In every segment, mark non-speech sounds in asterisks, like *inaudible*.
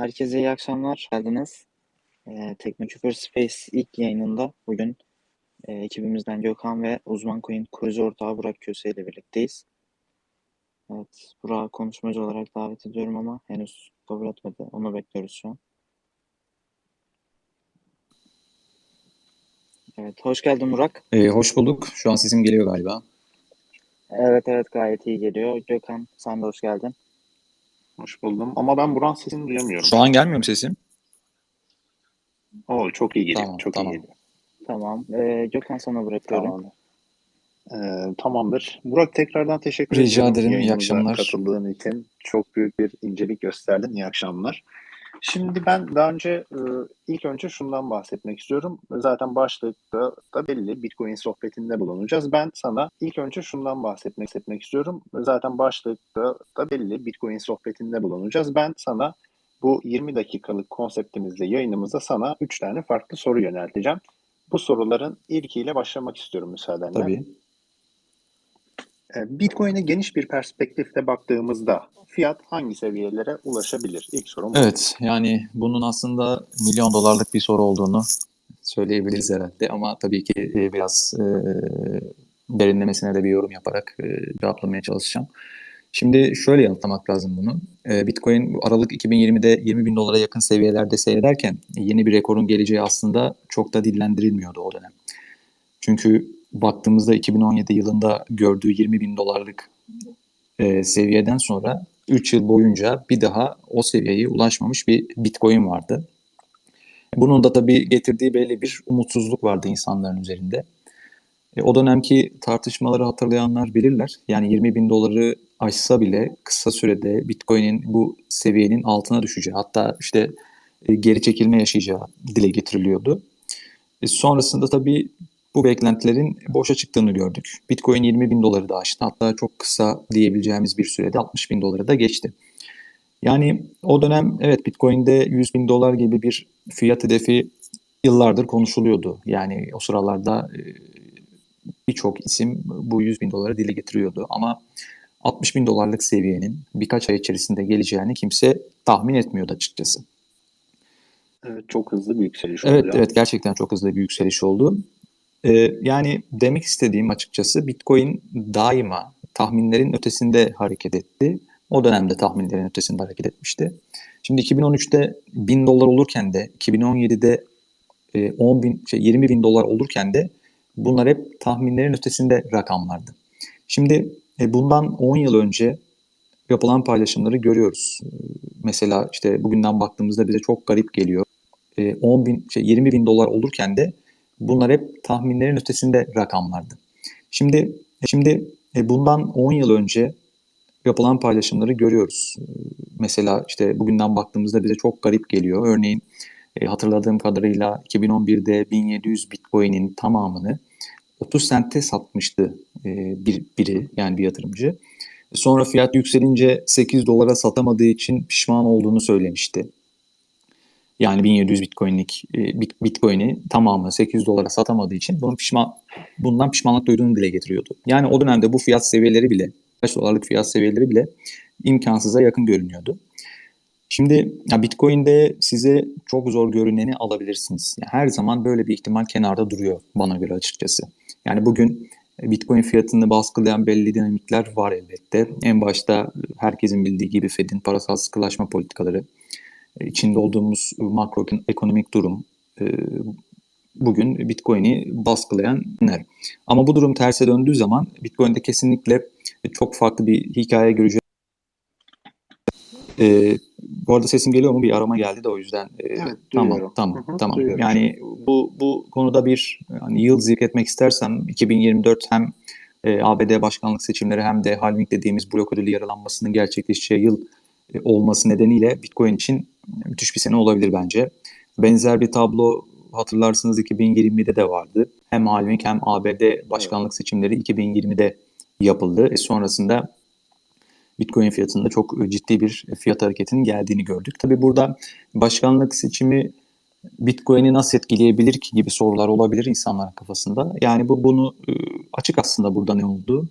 Herkese iyi akşamlar. Geldiniz. Ee, Teknocufer Space ilk yayınında bugün e, ekibimizden Gökhan ve uzman coin kurucu ortağı Burak Köse ile birlikteyiz. Evet, Burak'ı konuşmacı olarak davet ediyorum ama henüz kabul etmedi. Onu bekliyoruz şu an. Evet, hoş geldin Burak. Ee, hoş bulduk. Şu an sesim geliyor galiba. Evet evet gayet iyi geliyor. Gökhan sen de hoş geldin. Hoş buldum. Ama ben Buran sesini duyamıyorum. Şu an gelmiyor mu sesim? Oo, çok iyi geliyor. Tamam, çok tamam. iyi geliyor. Tamam. Ee, Gökhan sana bırakıyorum. Tamam. Ee, tamamdır. Burak tekrardan teşekkür Rica ediyorum. ederim. İyi akşamlar. Katıldığın için çok büyük bir incelik gösterdin. İyi akşamlar. Şimdi ben daha önce e, ilk önce şundan bahsetmek istiyorum. Zaten başlıkta da belli Bitcoin sohbetinde bulunacağız. Ben sana ilk önce şundan bahsetmek bahsetmek istiyorum. Zaten başlıkta da belli Bitcoin sohbetinde bulunacağız. Ben sana bu 20 dakikalık konseptimizde yayınımızda sana 3 tane farklı soru yönelteceğim. Bu soruların ilkiyle başlamak istiyorum müsaadenle. Tabii. E, Bitcoin'e geniş bir perspektifte baktığımızda fiyat hangi seviyelere ulaşabilir? İlk sorum. Evet, yani bunun aslında milyon dolarlık bir soru olduğunu söyleyebiliriz herhalde. Ama tabii ki e, biraz e, derinlemesine de bir yorum yaparak e, cevaplamaya çalışacağım. Şimdi şöyle yanıtlamak lazım bunu. E, Bitcoin Aralık 2020'de 20 bin dolara yakın seviyelerde seyrederken yeni bir rekorun geleceği aslında çok da dillendirilmiyordu o dönem. Çünkü baktığımızda 2017 yılında gördüğü 20 bin dolarlık e, seviyeden sonra 3 yıl boyunca bir daha o seviyeye ulaşmamış bir Bitcoin vardı. Bunun da tabii getirdiği belli bir umutsuzluk vardı insanların üzerinde. E, o dönemki tartışmaları hatırlayanlar bilirler. Yani 20 bin doları aşsa bile kısa sürede Bitcoin'in bu seviyenin altına düşeceği hatta işte e, geri çekilme yaşayacağı dile getiriliyordu. E, sonrasında tabii bu beklentilerin boşa çıktığını gördük. Bitcoin 20 bin doları da aştı. Hatta çok kısa diyebileceğimiz bir sürede 60 bin doları da geçti. Yani o dönem evet Bitcoin'de 100 bin dolar gibi bir fiyat hedefi yıllardır konuşuluyordu. Yani o sıralarda e, birçok isim bu 100 bin dolara dile getiriyordu. Ama 60 bin dolarlık seviyenin birkaç ay içerisinde geleceğini kimse tahmin etmiyordu açıkçası. Evet, çok hızlı bir yükseliş Evet, oldu. evet gerçekten çok hızlı bir yükseliş oldu. Ee, yani demek istediğim açıkçası Bitcoin daima tahminlerin ötesinde hareket etti. O dönemde tahminlerin ötesinde hareket etmişti. Şimdi 2013'te 1000 dolar olurken de 2017'de e, 10 bin, şey, 20 bin dolar olurken de bunlar hep tahminlerin ötesinde rakamlardı. Şimdi e, bundan 10 yıl önce yapılan paylaşımları görüyoruz. E, Mesela işte bugünden baktığımızda bize çok garip geliyor. E, 10 bin, şey, 20 bin dolar olurken de bunlar hep tahminlerin ötesinde rakamlardı. Şimdi şimdi e, bundan 10 yıl önce yapılan paylaşımları görüyoruz. E, Mesela işte bugünden baktığımızda bize çok garip geliyor. Örneğin e, hatırladığım kadarıyla 2011'de 1700 Bitcoin'in tamamını 30 sente satmıştı bir, biri yani bir yatırımcı. Sonra fiyat yükselince 8 dolara satamadığı için pişman olduğunu söylemişti. Yani 1700 Bitcoin'lik e, bit- Bitcoin'i tamamı 800 dolara satamadığı için bunun pişman bundan pişmanlık duyduğunu dile getiriyordu. Yani o dönemde bu fiyat seviyeleri bile 5 dolarlık fiyat seviyeleri bile imkansıza yakın görünüyordu. Şimdi ya Bitcoin'de size çok zor görüneni alabilirsiniz. Yani her zaman böyle bir ihtimal kenarda duruyor bana göre açıkçası. Yani bugün Bitcoin fiyatını baskılayan belli dinamikler var elbette. En başta herkesin bildiği gibi Fed'in parasal sıkılaşma politikaları, e, içinde olduğumuz makroekonomik durum e, bugün Bitcoin'i baskılayan neler. Ama bu durum terse döndüğü zaman Bitcoin'de kesinlikle çok farklı bir hikaye göreceğiz. E, bu arada sesim geliyor mu? Bir arama geldi de o yüzden. e, Evet, tamam, duyuyorum. tamam, Hı hı, tamam. duyuyorum. Yani bu bu konuda bir hani yıl zikretmek istersem 2024 hem e, ABD başkanlık seçimleri hem de halving dediğimiz blok ödülü yaralanmasının gerçekleşeceği yıl e, olması nedeniyle Bitcoin için müthiş bir sene olabilir bence. Benzer bir tablo hatırlarsınız 2020'de de vardı. Hem halving hem ABD başkanlık seçimleri 2020'de yapıldı. E, sonrasında Bitcoin fiyatında çok ciddi bir fiyat hareketinin geldiğini gördük. Tabi burada başkanlık seçimi Bitcoin'i nasıl etkileyebilir ki gibi sorular olabilir insanların kafasında. Yani bu bunu e, açık aslında burada ne oldu.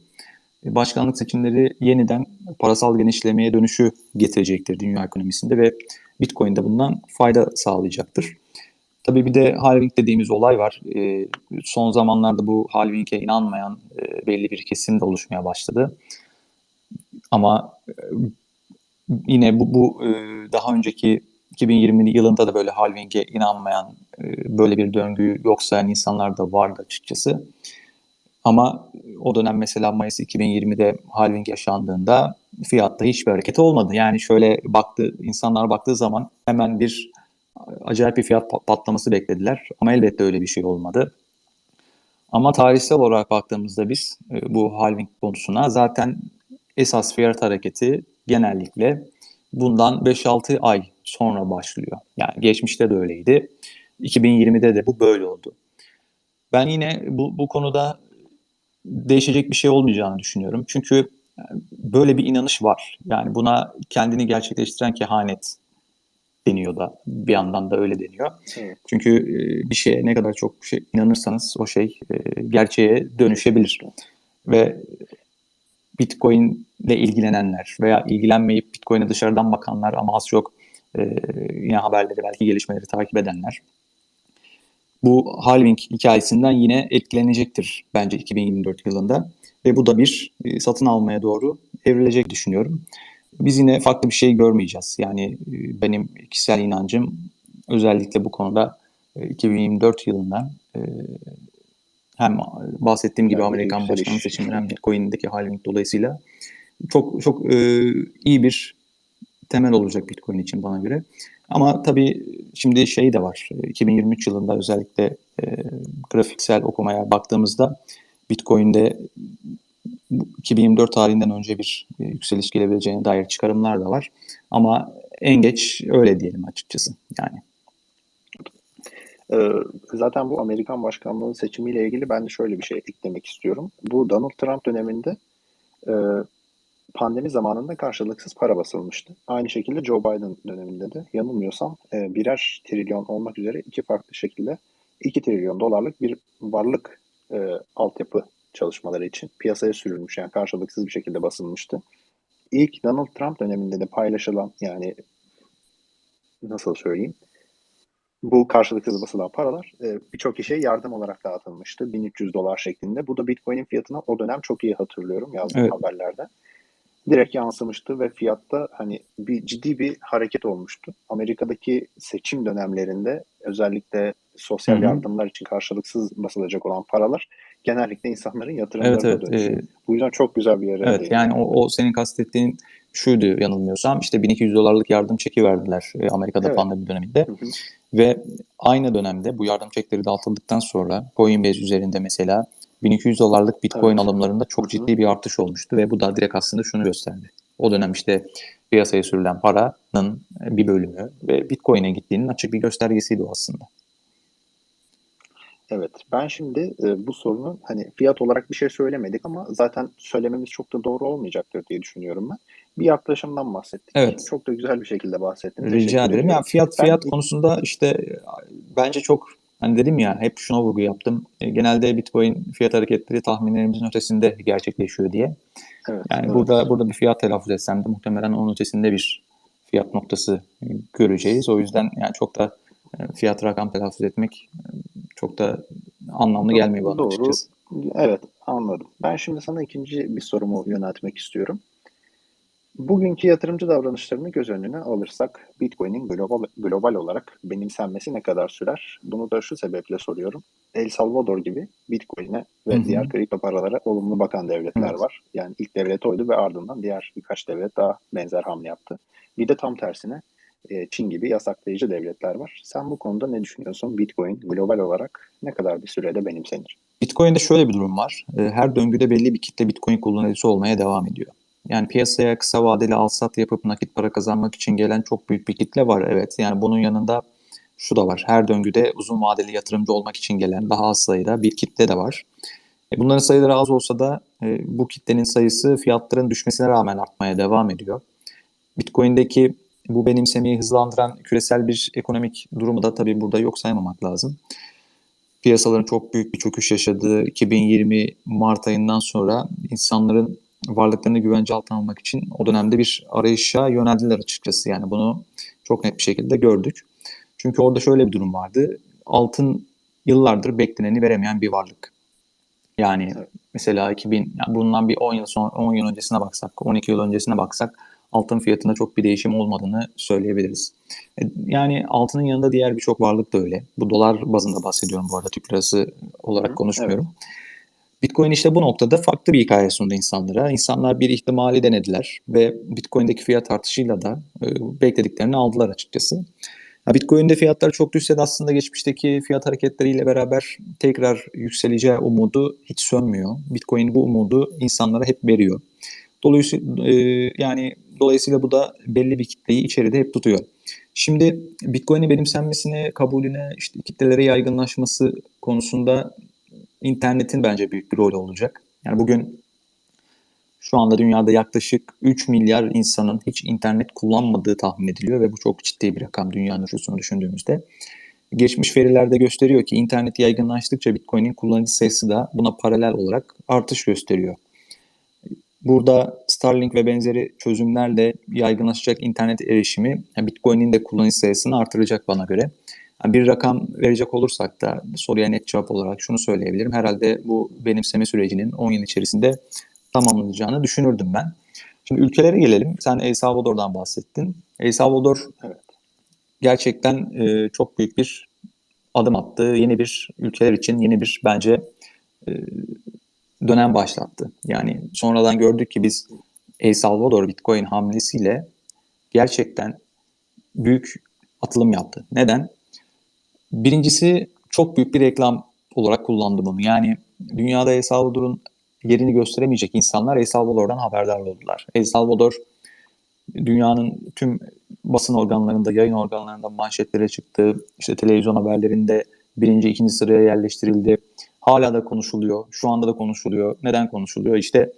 E, Başkanlık seçimleri yeniden parasal genişlemeye dönüşü getirecektir dünya ekonomisinde ve Bitcoin de bundan fayda sağlayacaktır. Tabii bir de halving dediğimiz olay var. E, son zamanlarda bu halving'e inanmayan e, belli bir kesim de oluşmaya başladı. Ama e, yine bu, bu e, daha önceki 2020 yılında da böyle halving'e inanmayan, e, böyle bir döngüyü yok sayan insanlar da vardı açıkçası. Ama o dönem mesela Mayıs 2020'de halving yaşandığında fiyatta hiçbir hareket olmadı. Yani şöyle baktı, insanlar baktığı zaman hemen bir acayip bir fiyat patlaması beklediler. Ama elbette öyle bir şey olmadı. Ama tarihsel olarak baktığımızda biz e, bu halving konusuna zaten esas fiyat hareketi genellikle bundan 5-6 ay sonra başlıyor. Yani geçmişte de öyleydi. 2020'de de bu böyle oldu. Ben yine bu, bu konuda değişecek bir şey olmayacağını düşünüyorum. Çünkü böyle bir inanış var. Yani buna kendini gerçekleştiren kehanet deniyor da bir yandan da öyle deniyor. Evet. Çünkü e, bir şeye ne kadar çok şey inanırsanız o şey e, gerçeğe dönüşebilir. Ve Bitcoin ile ilgilenenler veya ilgilenmeyip Bitcoin'e dışarıdan bakanlar ama az çok e, yine haberleri belki gelişmeleri takip edenler bu halving hikayesinden yine etkilenecektir bence 2024 yılında ve bu da bir e, satın almaya doğru evrilecek düşünüyorum. Biz yine farklı bir şey görmeyeceğiz. Yani e, benim kişisel inancım özellikle bu konuda 2024 e, yılında e, hem bahsettiğim gibi yani Amerikan başkanlık seçimleri hem Bitcoin'deki halving dolayısıyla çok çok e, iyi bir temel olacak Bitcoin için bana göre. Ama tabii şimdi şey de var. 2023 yılında özellikle e, grafiksel okumaya baktığımızda Bitcoin'de 2024 tarihinden önce bir e, yükseliş gelebileceğine dair çıkarımlar da var. Ama en geç öyle diyelim açıkçası yani. Ee, zaten bu Amerikan başkanlığı seçimiyle ilgili ben de şöyle bir şey eklemek istiyorum. Bu Donald Trump döneminde e, pandemi zamanında karşılıksız para basılmıştı. Aynı şekilde Joe Biden döneminde de yanılmıyorsam e, birer trilyon olmak üzere iki farklı şekilde 2 trilyon dolarlık bir varlık e, altyapı çalışmaları için piyasaya sürülmüş yani karşılıksız bir şekilde basılmıştı. İlk Donald Trump döneminde de paylaşılan yani nasıl söyleyeyim bu karşılıksız basılan paralar e, birçok kişiye yardım olarak dağıtılmıştı. 1300 dolar şeklinde. Bu da Bitcoin'in fiyatına o dönem çok iyi hatırlıyorum yazdığım evet. haberlerde. Direkt yansımıştı ve fiyatta hani bir ciddi bir hareket olmuştu. Amerika'daki seçim dönemlerinde özellikle sosyal Hı-hı. yardımlar için karşılıksız basılacak olan paralar genellikle insanların yatırımlarına evet, evet. dönüşüyor. Ee, Bu yüzden çok güzel bir yere Evet değil. yani o, o senin kastettiğin şuydu yanılmıyorsam işte 1200 dolarlık yardım çeki verdiler e, Amerika'da evet. pandemi döneminde. Hı hı. Ve aynı dönemde bu yardım çekleri dağıtıldıktan sonra Coinbase üzerinde mesela 1200 dolarlık Bitcoin evet. alımlarında çok ciddi bir artış olmuştu ve bu da direkt aslında şunu gösterdi. O dönem işte piyasaya sürülen paranın bir bölümü ve Bitcoin'e gittiğinin açık bir göstergesiydi o aslında. Evet, ben şimdi e, bu sorunun hani fiyat olarak bir şey söylemedik ama zaten söylememiz çok da doğru olmayacaktır diye düşünüyorum ben. Bir yaklaşımdan bahsettik. Evet. Çok da güzel bir şekilde bahsettin. Rica ederim. Yani fiyat ben, fiyat konusunda işte bence çok hani dedim ya hep şuna vurgu yaptım. E, genelde Bitcoin fiyat hareketleri tahminlerimizin ötesinde gerçekleşiyor diye. Evet, yani evet. burada burada bir fiyat telaffuz etsem de muhtemelen onun ötesinde bir fiyat noktası göreceğiz. O yüzden yani çok da e, fiyat rakam telaffuz etmek e, çok da anlamlı gelmiyor bana Doğru. açıkçası. Evet anladım. Ben şimdi sana ikinci bir sorumu yöneltmek istiyorum. Bugünkü yatırımcı davranışlarını göz önüne alırsak Bitcoin'in global, global olarak benimsenmesi ne kadar sürer? Bunu da şu sebeple soruyorum. El Salvador gibi Bitcoin'e ve hı hı. diğer kripto paralara olumlu bakan devletler evet. var. Yani ilk devlet oydu ve ardından diğer birkaç devlet daha benzer hamle yaptı. Bir de tam tersine e, Çin gibi yasaklayıcı devletler var. Sen bu konuda ne düşünüyorsun? Bitcoin global olarak ne kadar bir sürede benimsenir? Bitcoin'de şöyle bir durum var. E, her döngüde belli bir kitle Bitcoin kullanıcısı olmaya devam ediyor. Yani piyasaya kısa vadeli alsat yapıp nakit para kazanmak için gelen çok büyük bir kitle var. Evet yani bunun yanında şu da var. Her döngüde uzun vadeli yatırımcı olmak için gelen daha az sayıda bir kitle de var. E, bunların sayıları az olsa da bu kitlenin sayısı fiyatların düşmesine rağmen artmaya devam ediyor. Bitcoin'deki bu benimsemeyi hızlandıran küresel bir ekonomik durumu da tabii burada yok saymamak lazım. Piyasaların çok büyük bir çöküş yaşadığı 2020 Mart ayından sonra insanların varlıklarını güvence altına almak için o dönemde bir arayışa yöneldiler açıkçası. Yani bunu çok net bir şekilde gördük. Çünkü orada şöyle bir durum vardı. Altın yıllardır bekleneni veremeyen bir varlık. Yani Evet. mesela 2000 yani bundan bir 10 yıl sonra 10 yıl öncesine baksak, 12 yıl öncesine baksak altın fiyatında çok bir değişim olmadığını söyleyebiliriz. E, Yani altının yanında diğer birçok varlık da öyle. Bu dolar bazında bahsediyorum bu arada Türk lirası olarak Hı, konuşmuyorum. Bitcoin işte bu noktada farklı bir hikaye sundu insanlara. İnsanlar bir ihtimali denediler ve Bitcoin'deki fiyat artışıyla da e, beklediklerini aldılar açıkçası. Bitcoin'de fiyatlar çok düşse de aslında geçmişteki fiyat hareketleriyle beraber tekrar yükseleceği umudu hiç sönmüyor. Bitcoin bu umudu insanlara hep veriyor. Dolayısıyla e, yani dolayısıyla bu da belli bir kitleyi içeride hep tutuyor. Şimdi Bitcoin'in benimsenmesine, kabulüne, işte kitlelere yaygınlaşması konusunda internetin bence büyük bir rol olacak. Yani bugün şu anda dünyada yaklaşık 3 milyar insanın hiç internet kullanmadığı tahmin ediliyor ve bu çok ciddi bir rakam dünya nüfusunu düşündüğümüzde. Geçmiş verilerde gösteriyor ki internet yaygınlaştıkça Bitcoin'in kullanıcı sayısı da buna paralel olarak artış gösteriyor. Burada Starlink ve benzeri çözümlerle yaygınlaşacak internet erişimi Bitcoin'in de kullanıcı sayısını artıracak bana göre. Yani bir rakam verecek olursak da soruya net cevap olarak şunu söyleyebilirim. Herhalde bu benimseme sürecinin 10 yıl içerisinde tamamlanacağını düşünürdüm ben. Şimdi ülkelere gelelim. Sen El Salvador'dan bahsettin. El Salvador Evet. gerçekten e, çok büyük bir adım attı. Yeni bir ülkeler için yeni bir bence e, dönem başlattı. Yani sonradan gördük ki biz El Salvador Bitcoin hamlesiyle gerçekten büyük atılım yaptı. Neden? Birincisi çok büyük bir reklam olarak kullandı bunu. Yani dünyada El Salvador'un yerini gösteremeyecek insanlar El Salvador'dan haberdar oldular. El Salvador dünyanın tüm basın organlarında, yayın organlarında manşetlere çıktı. İşte televizyon haberlerinde birinci, ikinci sıraya yerleştirildi. Hala da konuşuluyor. Şu anda da konuşuluyor. Neden konuşuluyor? İşte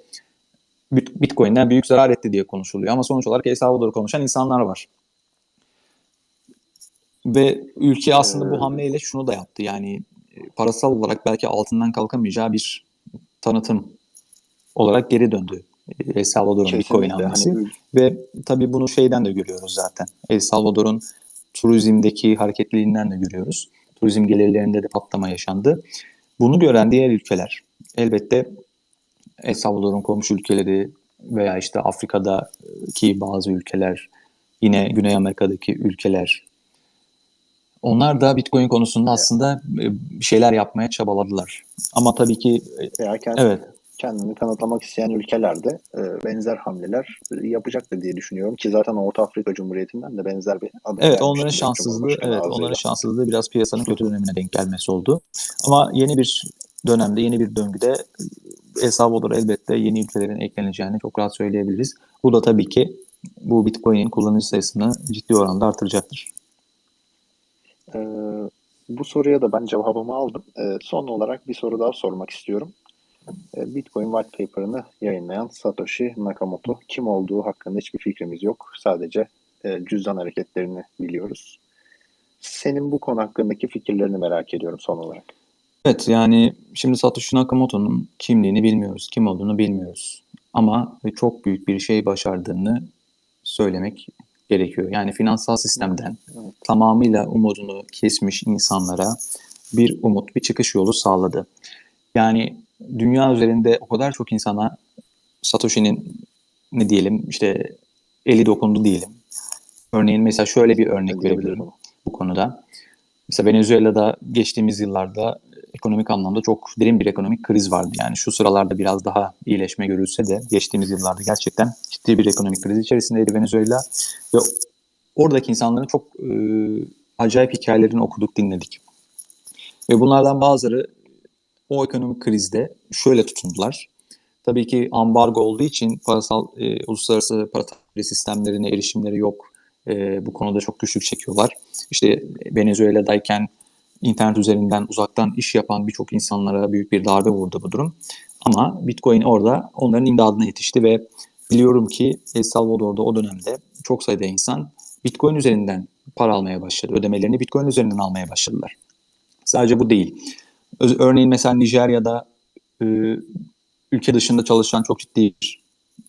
Bit- Bitcoin'den büyük zarar etti diye konuşuluyor. Ama sonuç olarak El Salvador'u konuşan insanlar var. Ve ülke aslında Ee, bu hamleyle şunu da yaptı. Yani e, parasal olarak belki altından kalkamayacağı bir tanıtım olarak geri döndü. e, El Salvador'un Bitcoin hamlesi. Hani ül- Ve tabii bunu şeyden de görüyoruz zaten. El Salvador'un turizmdeki hareketliliğinden de görüyoruz. Turizm gelirlerinde de patlama yaşandı. Bunu gören diğer ülkeler elbette El Salvador'un komşu ülkeleri veya işte Afrika'daki bazı ülkeler, yine Güney Amerika'daki ülkeler onlar da Bitcoin konusunda aslında e, bir şeyler yapmaya çabaladılar. Ama tabii ki e, veya kend- evet kendini kanıtlamak isteyen ülkeler de e, benzer hamleler yapacaktır diye düşünüyorum ki zaten Orta Afrika Cumhuriyeti'nden de benzer bir adım Evet onların şanssızlığı evet ağzıyla. onların şanssızlığı biraz piyasanın kötü dönemine denk gelmesi oldu. Ama yeni bir dönemde yeni bir döngüde El Salvador elbette yeni ülkelerin ekleneceğini çok rahat söyleyebiliriz. Bu da tabii ki bu Bitcoin'in kullanıcı sayısını ciddi oranda artıracaktır. Ee, bu soruya da ben cevabımı aldım. Ee, son olarak bir soru daha sormak istiyorum. Ee, Bitcoin White Paper'ını yayınlayan Satoshi Nakamoto kim olduğu hakkında hiçbir fikrimiz yok. Sadece e, cüzdan hareketlerini biliyoruz. Senin bu konu hakkındaki fikirlerini merak ediyorum son olarak. Evet yani şimdi Satoshi Nakamoto'nun kimliğini bilmiyoruz, kim olduğunu bilmiyoruz. Ama çok büyük bir şey başardığını söylemek gerekiyor. Yani finansal sistemden tamamıyla umudunu kesmiş insanlara bir umut, bir çıkış yolu sağladı. Yani dünya üzerinde o kadar çok insana Satoshi'nin ne diyelim işte eli dokundu diyelim. Örneğin mesela şöyle bir örnek verebilirim bu konuda. Mesela Venezuela'da geçtiğimiz yıllarda ekonomik anlamda çok derin bir ekonomik kriz vardı. Yani şu sıralarda biraz daha iyileşme görülse de geçtiğimiz yıllarda gerçekten ciddi bir ekonomik kriz içerisindeydi Venezuela. Ve oradaki insanların çok e, acayip hikayelerini okuduk, dinledik. Ve bunlardan bazıları o ekonomik krizde şöyle tutundular. Tabii ki ambargo olduğu için parasal e, uluslararası para tahvili sistemlerine erişimleri yok. E, bu konuda çok güçlük çekiyorlar. İşte Venezuela'dayken internet üzerinden uzaktan iş yapan birçok insanlara büyük bir darbe vurdu bu durum. Ama Bitcoin orada onların imdadına yetişti ve biliyorum ki El Salvador'da o dönemde çok sayıda insan Bitcoin üzerinden para almaya başladı. Ödemelerini Bitcoin üzerinden almaya başladılar. Sadece bu değil. Örneğin mesela Nijerya'da e, ülke dışında çalışan çok ciddi bir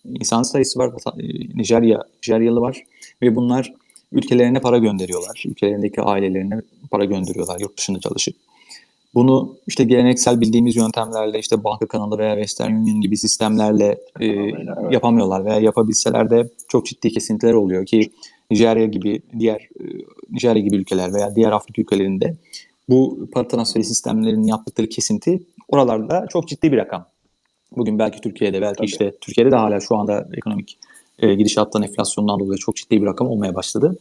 insan sayısı var. E, Nijerya, Nijeryalı var ve bunlar ülkelerine para gönderiyorlar. Ülkelerindeki ailelerine para gönderiyorlar yurt dışında çalışıp. Bunu işte geleneksel bildiğimiz yöntemlerle işte banka kanalı veya Western Union gibi sistemlerle e, yapamıyorlar veya yapabilseler de çok ciddi kesintiler oluyor ki Nijerya gibi diğer e, Nijerya gibi ülkeler veya diğer Afrika ülkelerinde bu para transferi sistemlerinin yaptıkları kesinti oralarda çok ciddi bir rakam. Bugün belki Türkiye'de belki Tabii. işte Türkiye'de de hala şu anda ekonomik e, gidişattan enflasyondan dolayı çok ciddi bir rakam olmaya başladı.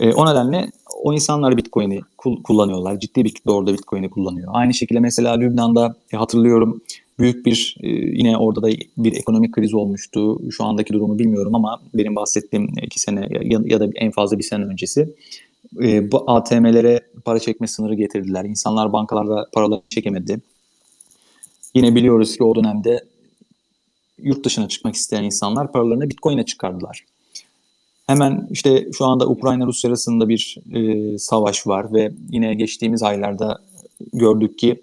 E, o nedenle o insanlar Bitcoin'i kul- kullanıyorlar. Ciddi bir kitle orada Bitcoin'i kullanıyor. Aynı şekilde mesela Lübnan'da e, hatırlıyorum büyük bir e, yine orada da bir ekonomik kriz olmuştu. Şu andaki durumu bilmiyorum ama benim bahsettiğim iki sene ya, ya da en fazla bir sene öncesi e, bu ATM'lere para çekme sınırı getirdiler. İnsanlar bankalarda paraları çekemedi. Yine biliyoruz ki o dönemde yurt dışına çıkmak isteyen insanlar paralarını Bitcoin'e çıkardılar. Hemen işte şu anda Ukrayna-Rusya arasında bir e, savaş var ve yine geçtiğimiz aylarda gördük ki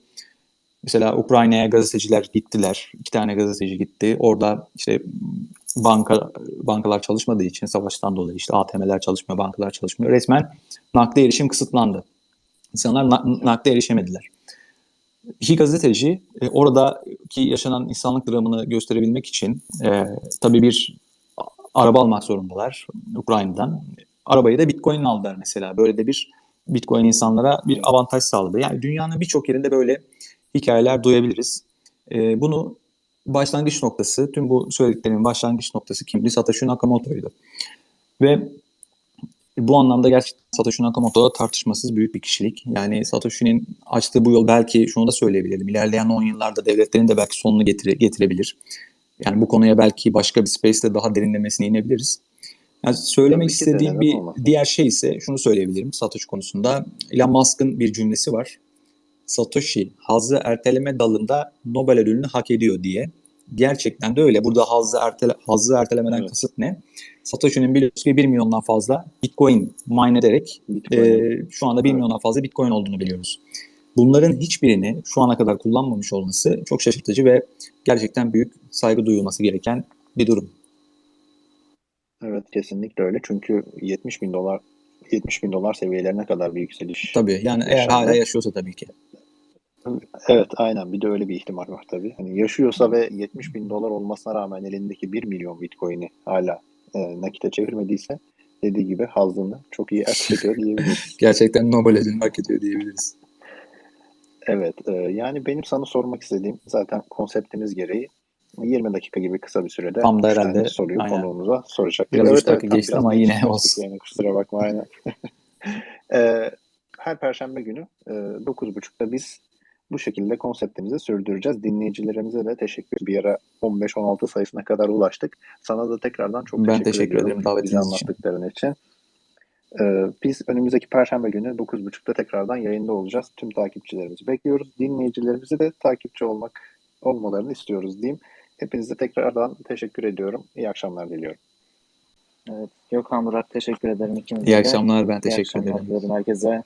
mesela Ukrayna'ya gazeteciler gittiler. İki tane gazeteci gitti. Orada işte banka bankalar çalışmadığı için savaştan dolayı işte ATM'ler çalışmıyor, bankalar çalışmıyor. Resmen nakde erişim kısıtlandı. İnsanlar na- nakde erişemediler. İki gazeteci e, oradaki yaşanan insanlık dramını gösterebilmek için e, tabii bir araba almak zorundalar Ukrayna'dan. Arabayı da Bitcoin aldılar mesela. Böyle de bir Bitcoin insanlara bir avantaj sağladı. Yani dünyanın birçok yerinde böyle hikayeler duyabiliriz. E, bunu başlangıç noktası, tüm bu söylediklerimin başlangıç noktası kimdi? Satoshi Nakamoto'ydu. Ve bu anlamda gerçekten Satoshi Nakamoto tartışmasız büyük bir kişilik. Yani Satoshi'nin açtığı bu yol belki şunu da söyleyebilirim. İlerleyen 10 yıllarda devletlerin de belki sonunu getire, getirebilir. Yani bu konuya belki başka bir space'te daha derinlemesine inebiliriz. Yani söylemek Tabii istediğim bir olmasın? diğer şey ise şunu söyleyebilirim Satoshi konusunda. Elon Musk'ın bir cümlesi var. Satoshi hazzı erteleme dalında Nobel ödülünü hak ediyor diye. Gerçekten de öyle. Burada hazzı, ertele, hazzı ertelemeden Evet. kasıt ne? Satoshi'nin biliyorsunuz ki 1 milyondan fazla Bitcoin mine ederek Bitcoin. e, şu anda 1 Evet. milyondan fazla Bitcoin olduğunu biliyoruz. Bunların hiçbirini şu ana kadar kullanmamış olması çok şaşırtıcı ve gerçekten büyük saygı duyulması gereken bir durum. Evet kesinlikle öyle. Çünkü 70 bin dolar 70 bin dolar seviyelerine kadar bir yükseliş. Tabii yani eğer Yaşandı. hala yaşıyorsa tabii ki. Evet aynen bir de öyle bir ihtimal var tabii. Hani yaşıyorsa ve 70 bin dolar olmasına rağmen elindeki 1 milyon bitcoin'i hala e, nakite çevirmediyse dediği gibi hazını çok iyi erteliyor diyebiliriz. *laughs* Gerçekten Nobel ödülünü hak ediyor diyebiliriz. Evet e, yani benim sana sormak istediğim zaten konseptimiz gereği 20 dakika gibi kısa bir sürede Tam da herhalde, soruyu aynen. konuğumuza soracak. Biraz üç dakika tam geçti ama yine olsun. Yani kusura bakma aynen. *laughs* E, her perşembe günü e, 9.30'da biz bu şekilde konseptimizi sürdüreceğiz. Dinleyicilerimize de teşekkür Bir ara 15-16 sayısına kadar ulaştık. Sana da tekrardan çok Ben teşekkür, teşekkür ediyorum ederim davetiniz için. anlattıkların için. Ee, biz önümüzdeki Perşembe günü 9.30'da tekrardan yayında olacağız. Tüm takipçilerimizi bekliyoruz. Dinleyicilerimizi de takipçi olmak olmalarını istiyoruz diyeyim. Hepinize tekrardan teşekkür ediyorum. İyi akşamlar diliyorum. Evet. Gökhan Burak teşekkür ederim ikinize İyi akşamlar ben İyi teşekkür akşamlar ederim. herkese.